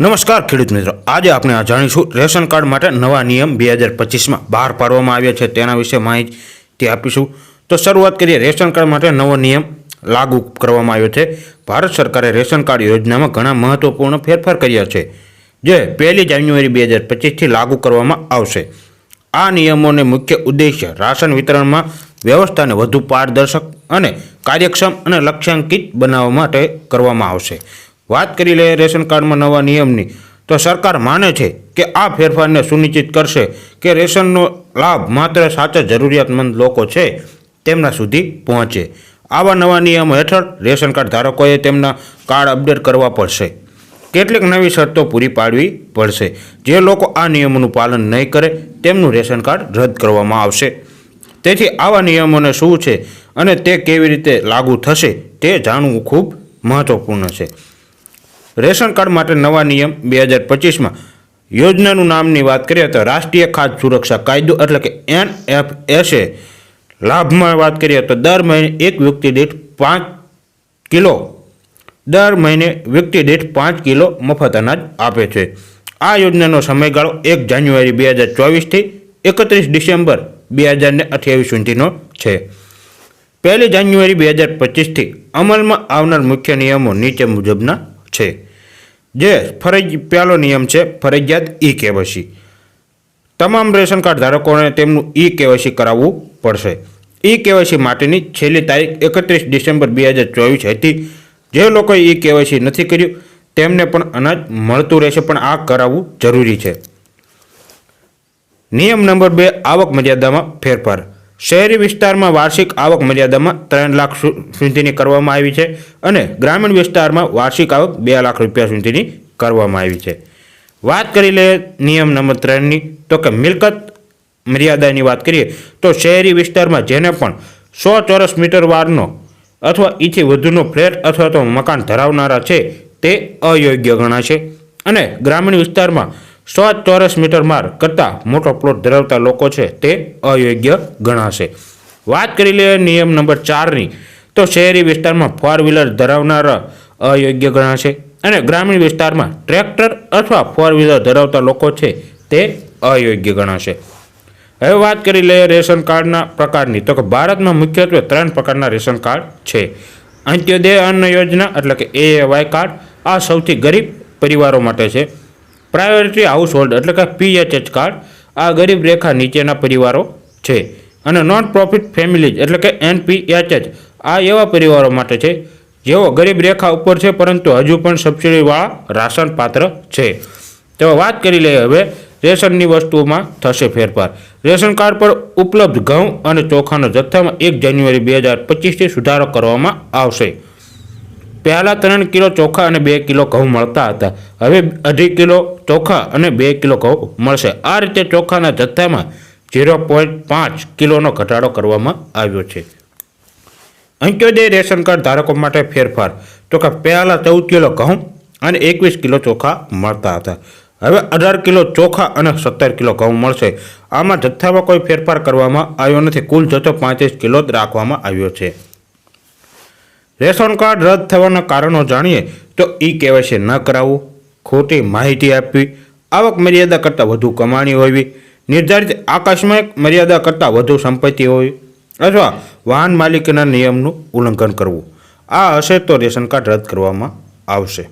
નમસ્કાર ખેડૂત મિત્રો. આજે આપણે આ જાણીશું રેશન કાર્ડ માટે નવા નિયમ બે હજાર પચીસમાં બહાર પાડવામાં આવ્યા છે. તેના વિશે માહિતી આપીશું. તો શરૂઆત કરીએ. રેશન કાર્ડ માટે નવો નિયમ લાગુ કરવામાં આવ્યો છે. ભારત સરકારે રેશન કાર્ડ યોજનામાં ઘણા મહત્વપૂર્ણ ફેરફાર કર્યા છે, જે પહેલી જાન્યુઆરી બે હજાર પચીસથી લાગુ કરવામાં આવશે. આ નિયમોને મુખ્ય ઉદ્દેશ્ય રાશન વિતરણમાં વ્યવસ્થાને વધુ પારદર્શક અને કાર્યક્ષમ અને લક્ષ્યાંકિત બનાવવા માટે કરવામાં આવશે. વાત કરી લઈએ રેશન કાર્ડમાં નવા નિયમની, તો સરકાર માને છે કે આ ફેરફારને સુનિશ્ચિત કરશે કે રેશનનો લાભ માત્ર સાચા જરૂરિયાતમંદ લોકો છે, તેમના સુધી પહોંચે. આવા નવા નિયમો હેઠળ રેશન કાર્ડ ધારકોએ તેમના કાર્ડ અપડેટ કરવા પડશે. કેટલીક નવી શરતો પૂરી પાડવી પડશે. જે લોકો આ નિયમોનું પાલન નહીં કરે, તેમનું રેશન કાર્ડ રદ કરવામાં આવશે. તેથી આવા નિયમોને શું છે અને તે કેવી રીતે લાગુ થશે, તે જાણવું ખૂબ મહત્વપૂર્ણ છે. રેશન કાર્ડ માટે નવા નિયમ બે હજાર પચીસમાં. યોજનાનું નામની વાત કરીએ તો રાષ્ટ્રીય ખાદ્ય સુરક્ષા કાયદો એટલે કે એન એફ એસે લાભમાં વાત કરીએ તો દર મહિને એક વ્યક્તિ દીઠ પાંચ કિલો દર મહિને વ્યક્તિ દીઠ પાંચ કિલો મફત અનાજ આપે છે. આ યોજનાનો સમયગાળો એક જાન્યુઆરી બે હજાર ચોવીસથી એકત્રીસ ડિસેમ્બર બે હજાર ને અઠ્યાવીસ સુધીનો છે. પહેલી જાન્યુઆરી બે હજાર પચીસથી અમલમાં આવનાર મુખ્ય નિયમો નીચે મુજબના છે. જે ફરજ પહેલો નિયમ છે, ફરજિયાત ઈ કેવાયસી. તમામ રેશન કાર્ડ ધારકોને તેમનું ઈ કેવાયસી કરાવવું પડશે. ઈ કેવાયસી માટેની છેલ્લી તારીખ એકત્રીસ ડિસેમ્બર બે હજાર ચોવીસ હતી. જે લોકોએ ઈ કેવાયસી નથી કર્યું, તેમને પણ અનાજ મળતું રહેશે, પણ આ કરાવવું જરૂરી છે. નિયમ નંબર બે, આવક મર્યાદામાં ફેરફાર. શહેરી વિસ્તારમાં વાર્ષિક આવક મર્યાદામાં ત્રણ લાખ સુધીની કરવામાં આવી છે અને ગ્રામીણ વિસ્તારમાં વાર્ષિક આવક બે લાખ રૂપિયા સુધીની કરવામાં આવી છે. વાત કરી લઈએ નિયમ નંબર ત્રણની, તો કે મિલકત મર્યાદાની વાત કરીએ, તો શહેરી વિસ્તારમાં જેને પણ સો ચોરસ મીટર વારનો અથવા ઈથી વધુનો ફ્લેટ અથવા તો મકાન ધરાવનારા છે, તે અયોગ્ય ગણાશે. અને ગ્રામીણ વિસ્તારમાં સો ચોરસ મીટર માર કરતાં મોટો પ્લોટ ધરાવતા લોકો છે તે અયોગ્ય ગણાશે. વાત કરી લઈએ નિયમ નંબર ચારની, તો શહેરી વિસ્તારમાં ફોર વ્હીલર ધરાવનારા અયોગ્ય ગણાશે અને ગ્રામીણ વિસ્તારમાં ટ્રેક્ટર અથવા ફોર વ્હીલર ધરાવતા લોકો છે તે અયોગ્ય ગણાશે. હવે વાત કરી લઈએ રેશન કાર્ડના પ્રકારની, તો કે ભારતમાં મુખ્યત્વે ત્રણ પ્રકારના રેશન કાર્ડ છે. અંત્યોદય અન્ન યોજના એટલે કે એએવાય કાર્ડ આ સૌથી ગરીબ પરિવારો માટે છે. પ્રાયોરિટી હાઉસ હોલ્ડ એટલે કે પીએચએચ કાર્ડ આ ગરીબ રેખા નીચેના પરિવારો છે. અને નોન પ્રોફિટ ફેમિલીઝ એટલે કે એનપીએચએચ આ એવા પરિવારો માટે છે, જેઓ ગરીબ રેખા ઉપર છે, પરંતુ હજુ પણ સબસિડીવાળા રાશન પાત્ર છે. તો વાત કરી લઈએ હવે, રેશનની વસ્તુઓમાં થશે ફેરફાર. રેશન કાર્ડ પર ઉપલબ્ધ ઘઉં અને ચોખાના જથ્થામાં એક જાન્યુઆરી બે હજાર પચીસથી સુધારો કરવામાં આવશે. પહેલાં ત્રણ કિલો ચોખા અને બે કિલો ઘઉં મળતા હતા. હવે અઢી કિલો ચોખા અને બે કિલો ઘઉં મળશે. આ રીતે ચોખાના જથ્થામાં ઝીરો પોઈન્ટ પાંચ કિલોનો ઘટાડો કરવામાં આવ્યો છે. અંત્યોદય રેશન કાર્ડ ધારકો માટે ફેરફાર. તો કે પહેલાં ચૌદ કિલો ઘઉં અને એકવીસ કિલો ચોખા મળતા હતા. હવે અઢાર કિલો ચોખા અને સત્તર કિલો ઘઉં મળશે. આમાં જથ્થામાં કોઈ ફેરફાર કરવામાં આવ્યો નથી. કુલ જથ્થો પાંત્રીસ કિલો જ રાખવામાં આવ્યો છે. રેશન કાર્ડ રદ થવાના કારણો જાણીએ તો ઈ કેવાયસી ન કરાવવું. ખોટી માહિતી આપવી. આવક મર્યાદા કરતાં વધુ કમાણી હોવી. નિર્ધારિત આકસ્મિક મર્યાદા કરતાં વધુ સંપત્તિ હોવી. અથવા વાહન માલિકીના નિયમનું ઉલ્લંઘન કરવું. આ હશે તો રેશન કાર્ડ રદ કરવામાં આવશે.